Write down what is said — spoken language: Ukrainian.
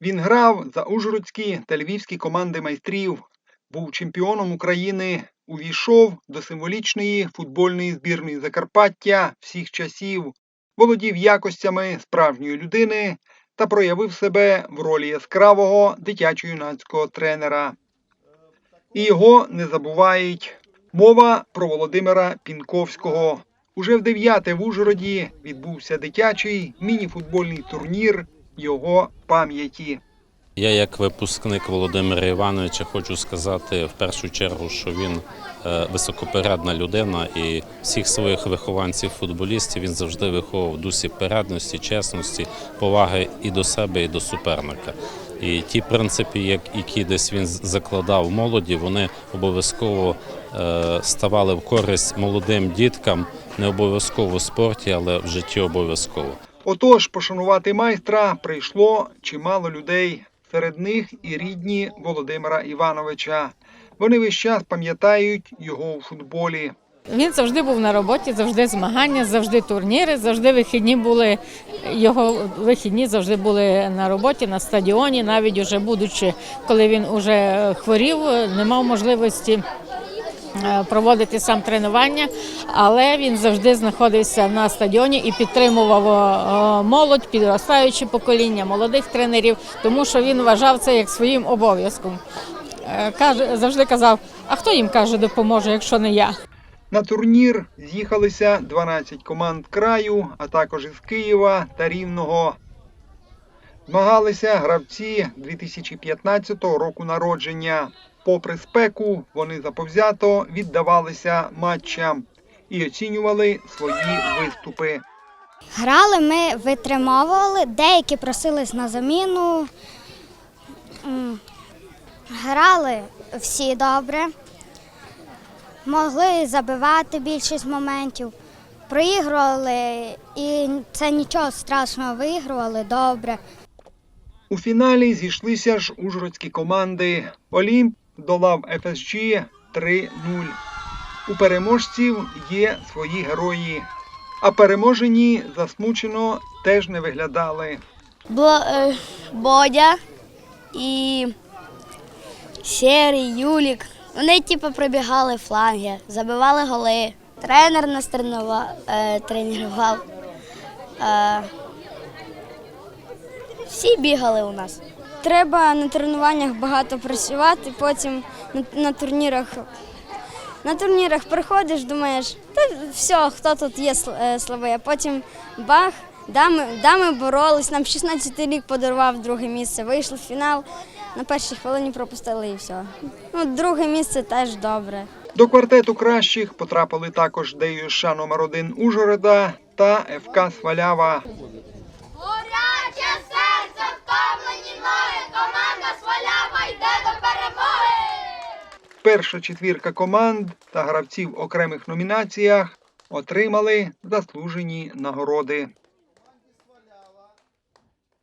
Він грав за ужгородські та львівські команди майстрів, був чемпіоном України, увійшов до символічної футбольної збірної Закарпаття всіх часів, володів якостями справжньої людини та проявив себе в ролі яскравого дитячо-юнацького тренера. І його не забувають. Мова про Володимира Пінковського. Уже в дев'яте в Ужгороді відбувся дитячий міні-футбольний турнір його пам'яті. Я, як випускник Володимира Івановича, хочу сказати в першу чергу, що він е, високопередна людина і всіх своїх вихованців футболістів він завжди виховував в дусі передності, чесності, поваги і до себе, і до суперника. І ті принципи, як- які десь він закладав молоді, вони обов'язково е, ставали в користь молодим діткам, не обов'язково в спорті, але в житті обов'язково. Отож, пошанувати майстра прийшло чимало людей. Серед них і рідні Володимира Івановича. Вони весь час пам'ятають його у футболі. Він завжди був на роботі, завжди змагання, завжди турніри, завжди вихідні були. Його вихідні завжди були на роботі, на стадіоні, навіть уже будучи, коли він уже хворів, не мав можливості. Е, Проводити сам тренування, але він завжди знаходився на стадіоні і підтримував е, молодь, підростаюче покоління молодих тренерів, тому що він вважав це як своїм обов'язком. Е, Каже, завжди казав: а хто їм каже, допоможе, якщо не я? На турнір з'їхалися 12 команд краю, а також із Києва та Рівного. Змагалися гравці 2015 року народження. Попри спеку, вони заповзято віддавалися матчам і оцінювали свої виступи. Грали ми, витримовували, деякі просились на заміну. Грали всі добре, могли забивати більшість моментів, проігрували і це нічого страшного, виігрували добре. У фіналі зійшлися ж ужгородські команди. Олімп долав ФСЖ 3-0. У переможців є свої герої, а переможені засмучено теж не виглядали. Бо- е, Бодя і Серий, Юлік. Вони типу пробігали фланги, забивали голи. Тренер нас тренував. Е, тренував. Е, всі бігали у нас. Треба на тренуваннях багато працювати, потім на, турнірах. На турнірах приходиш, думаєш, та все, хто тут є е, слабий, а потім бах, дами, дами боролись, нам 16 рік подарував друге місце, вийшли в фінал, на першій хвилині пропустили і все. Ну, друге місце теж добре. До квартету кращих потрапили також ДЮШ номер 1 Ужгорода та ФК Свалява. Перша четвірка команд та гравців в окремих номінаціях отримали заслужені нагороди.